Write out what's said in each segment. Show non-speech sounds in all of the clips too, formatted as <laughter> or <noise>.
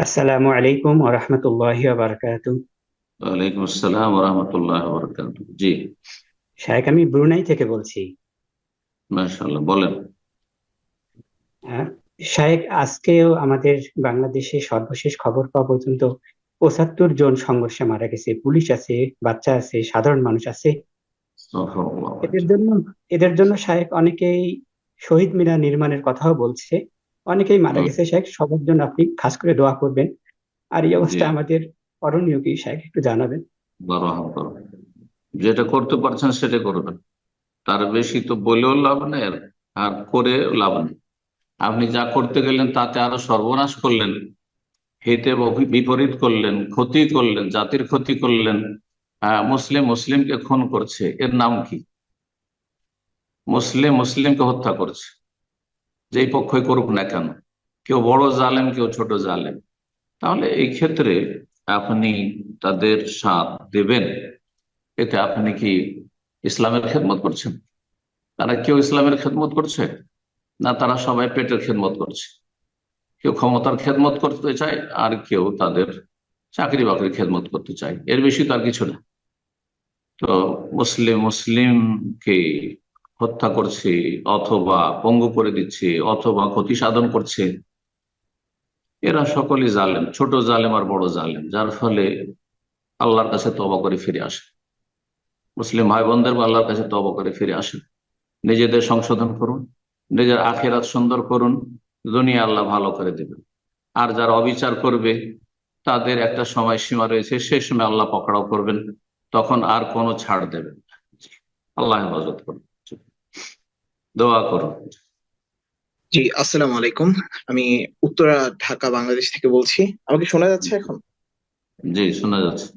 আসসালামু আলাইকুম ওয়া রাহমাতুল্লাহি ওয়া বারাকাতুহু। ওয়ালাইকুম আসসালাম রহমতুল্লাহ বরকাত জি। শাহেখ আমি ব্রুনাই থেকে বলছি। মাশাআল্লাহ বলেন। শাহেখ আজকেও আমাদের বাংলাদেশে সর্বশেষ খবর পাওয়া পর্যন্ত পঁচাত্তর জন সংঘর্ষে মারা গেছে। পুলিশ আছে বাচ্চা আছে সাধারণ মানুষ আছে। এদের জন্য এদের জন্য শাহেখ অনেকেই শহীদ মিনার নির্মাণের কথাও বলছে। অনেকেই মারা গেছে শাহেখ সবার জন্য আপনি খাস করে দোয়া করবেন। আর এই জি। অবস্থায় আমাদের করণীয় কি শাহেখ একটু জানাবেন। যেটা করতে পারছেন সেটা করবেন। তার বেশি তো বলেও লাভ নেই আর করে লাভ নেই। আপনি যা করতে গেলেন তাতে আরও সর্বনাশ করলেন। হেতে বিপরীত করলেন ক্ষতি করলেন জাতির ক্ষতি করলেন। মুসলিম মুসলিমকে খুন করছে। এর নাম কি? মুসলিম মুসলিমকে হত্যা করছে। যেই পক্ষই করুক না কেন, কেউ বড় জালেম, কেউ ছোট জালেম। তাহলে এই ক্ষেত্রে আপনি তাদের সাথ দেবেন। এতে আপনি কি ইসলামের খেদমত করছেন? তারা কেউ ইসলামের খেদমত করছে? না তারা সবাই পেটের খেদমত করছে? কেউ ক্ষমতার খেদমত করতে চায়, আর কেউ তাদের চাকরি বাকরির খেদমত করতে চায়। এর বেশি তো আর কিছু না। তো মুসলিম, মুসলিমকে হত্যা করছে অথবা পঙ্গু করে দিচ্ছে অথবা ক্ষতি সাধন করছে। এরা সকলেই জালেম, ছোট জালেম আর বড় জালেম, যার ফলে আল্লাহর কাছে তবা করে ফিরে আসে। মুসলিম ভাই বোনদের আল্লাহর কাছে তবা করে ফিরে আসেন নিজেদের সংশোধন করুন, নিজের আখেরাত সুন্দর করুন, দুনিয়া আল্লাহ ভালো করে দেবেন আর যারা অবিচার করবে, তাদের একটা সময় সীমা রয়েছে সেই সময় আল্লাহ পকড়াও করবেন, তখন আর কোনো ছাড় দেবেন। আল্লাহ হেফাজত করুন। দোয়া করুন জি আসসালামু আলাইকুম। আমি উত্তরা ঢাকা বাংলাদেশ থেকে বলছি। আমাকে শোনা যাচ্ছে এখন? জি শোনা যাচ্ছে।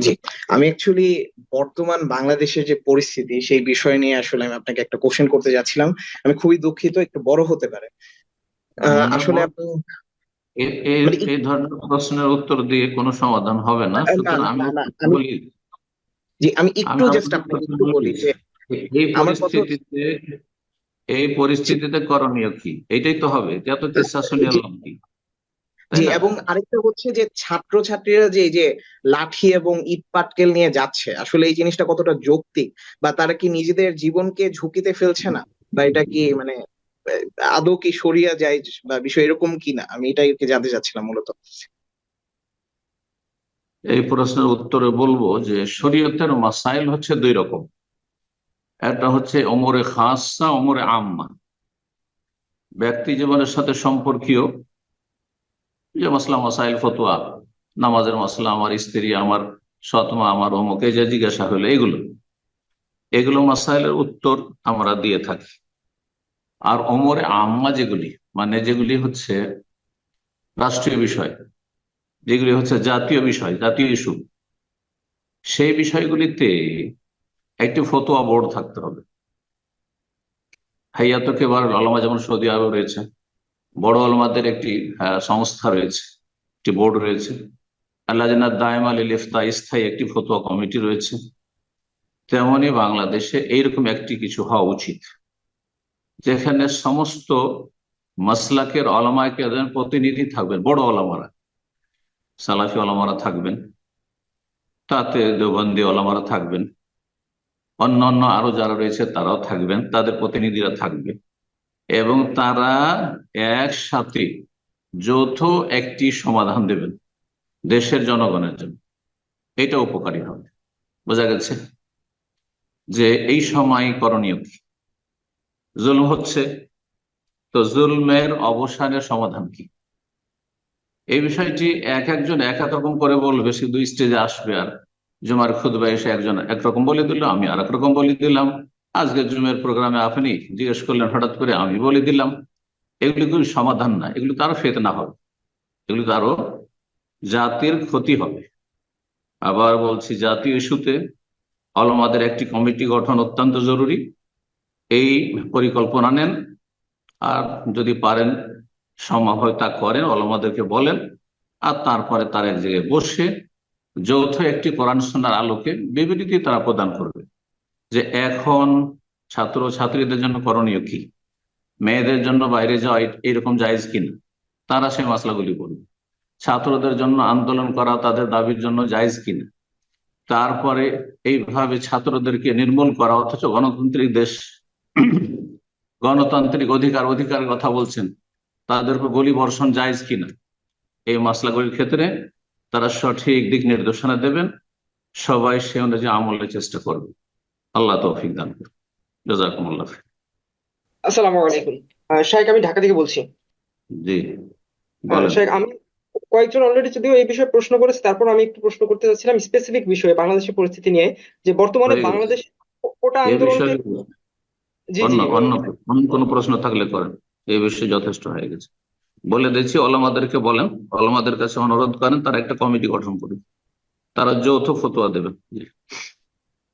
জি। আমি অ্যাকচুয়ালি বর্তমান বাংলাদেশের যে পরিস্থিতি সেই বিষয় নিয়ে আসলে আমি আপনাকে একটা কোশ্চেন করতে যাচ্ছিলাম। আমি খুবই দুঃখিত একটু বড় হতে পারে। আসলে আপনি এই মানে ধরনের প্রশ্নের উত্তর দিয়ে কোনো সমাধান হবে না। সুতরাং আমি বলি। জি আমি একটু জাস্ট আপনাকে একটু বলি যে এই পরিস্থিতিতে এই পরিস্থিতিতে করণীয় কি? এটাই তো হবে যত কিসা শুনিয়ে লাভ কি জি এবং আরেকটা হচ্ছে যে ছাত্রছাত্রীরা যে এই যে লাঠি এবং ইট পাটকেল নিয়ে যাচ্ছে আসলে এই জিনিসটা কতটা যৌক্তিক? বা তারা কি নিজেদের জীবনকে ঝুঁকিতে ফেলছে না? বা এটা কি মানে আদৌ কি সরিয়া যায় বা বিষয় এরকম কি না আমি এটাই জানতে চাচ্ছিলাম মূলত। এই প্রশ্নের উত্তরে বলব যে শরীয়তের মাসাইল হচ্ছে দুই রকম। একটা হচ্ছে ওমরে খাসা, ওমরে আম্মা। ব্যক্তি জীবনের সাথে সম্পর্কীয়। যে মাসলা মাসাইল ফতোয়া, নামাজের মাসলা, আমার স্ত্রী, আমার সৎমা, আমার অমুকে যে জিজ্ঞাসা হলো, এগুলো। এগুলো মাসাইলের উত্তর আমরা দিয়ে থাকি। আর অমরে আম্মা যেগুলি মানে যেগুলি হচ্ছে রাষ্ট্রীয় বিষয়, যেগুলি হচ্ছে জাতীয় বিষয়, জাতীয় ইস্যু, সেই বিষয়গুলিতে একটি ফতোয়া বোর্ড থাকতে হবে। হাইয়াত কেবার আলমা যেমন সৌদি আরব রয়েছে, বড় আলমাদের একটি সংস্থা রয়েছে, একটি বোর্ড রয়েছে। আল্লাহ দায়ম আলী লিফতা স্থায়ী একটি ফতোয়া কমিটি রয়েছে। তেমনি বাংলাদেশে এইরকম একটি কিছু হওয়া উচিত, যেখানে সমস্ত মাসলাকের আলমাকে প্রতিনিধি থাকবেন, বড় আলমারা, সালাফি আলমারা থাকবেন, তাতে দেওবন্দি আলমারা থাকবেন। অন্যান্য আরও যারা রয়েছে তারাও থাকবেন, তাদের প্রতিনিধিরা থাকবে। এবং তারা একসাথে যৌথ একটি সমাধান দেবেন দেশের জনগণের জন্য। এটা উপকারী হবে। বোঝা গেছে? যে এই সময় করণীয় কি? জুলম হচ্ছে, তো জুলমের অবসানের সমাধান কি? এই বিষয়টি এক একজন এক এক রকম করে বলবে সে দুই স্টেজে আসবে আর জুমার খুদবা এসে একজন একরকম বলে দিল, আমি আর রকম বলে দিলাম। আজকে জুমের প্রোগ্রামে আপনি জিজ্ঞেস করলেন, হঠাৎ করে আমি বলে দিলাম। এগুলি কোনো সমাধান না, এগুলো তো আরও ফেতনা হবে। এগুলো তো জাতির ক্ষতি হবে। আবার বলছি, জাতীয় ইস্যুতে আলমাদের একটি কমিটি গঠন অত্যন্ত জরুরি। এই পরিকল্পনা নেন। আর যদি পারেন, সম্ভব হয় তা করেন, আলমাদেরকে বলেন। আর তারপরে তার এক জায়গায় বসে যৌথ একটি কোরআন শোনার আলোকে বিবৃতি তারা প্রদান করবে। যে এখন ছাত্র ছাত্রীদের জন্য করণীয় কি? মেয়েদের জন্য বাইরে যাওয়া এরকম জায়েজ কিনা? তারা সেই মশলাগুলি বলবে ছাত্রদের জন্য আন্দোলন করা তাদের দাবির জন্য জায়জ কিনা? তারপরে এইভাবে ছাত্রদেরকে নির্মূল করা, অথচ গণতান্ত্রিক দেশ <clears throat> গণতান্ত্রিক অধিকার, অধিকারের কথা বলছেন, তাদের উপর গুলি বর্ষণ জায়জ কিনা? এই মাসলাগুলির ক্ষেত্রে তারা সঠিক দিক নির্দেশনা দেবেন। সবাই সে অনুযায়ী আমলের চেষ্টা করবে। আল্লাহ তৌফিক দান করুন। জাজাকুমুল্লাহ। আসসালামু আলাইকুম। আহ, আমি ঢাকা থেকে বলছি। জি। আহ, আমি কয়েকজন অলরেডি যদিও এই বিষয়ে প্রশ্ন করেছে তারপর আমি একটু প্রশ্ন করতে চাচ্ছিলাম স্পেসিফিক বিষয়ে বাংলাদেশের পরিস্থিতি নিয়ে যে বর্তমানে বাংলাদেশ কোটা জি অন্য অন্য কোনো প্রশ্ন থাকলে করেন। এই বিষয়ে যথেষ্ট হয়ে গেছে। বলে দিয়েছি, ওলামাদেরকে বলেন, ওলামাদের কাছে অনুরোধ করেন, তারা একটা কমিটি গঠন করে তারা যৌথ ফতোয়া দেবেন জি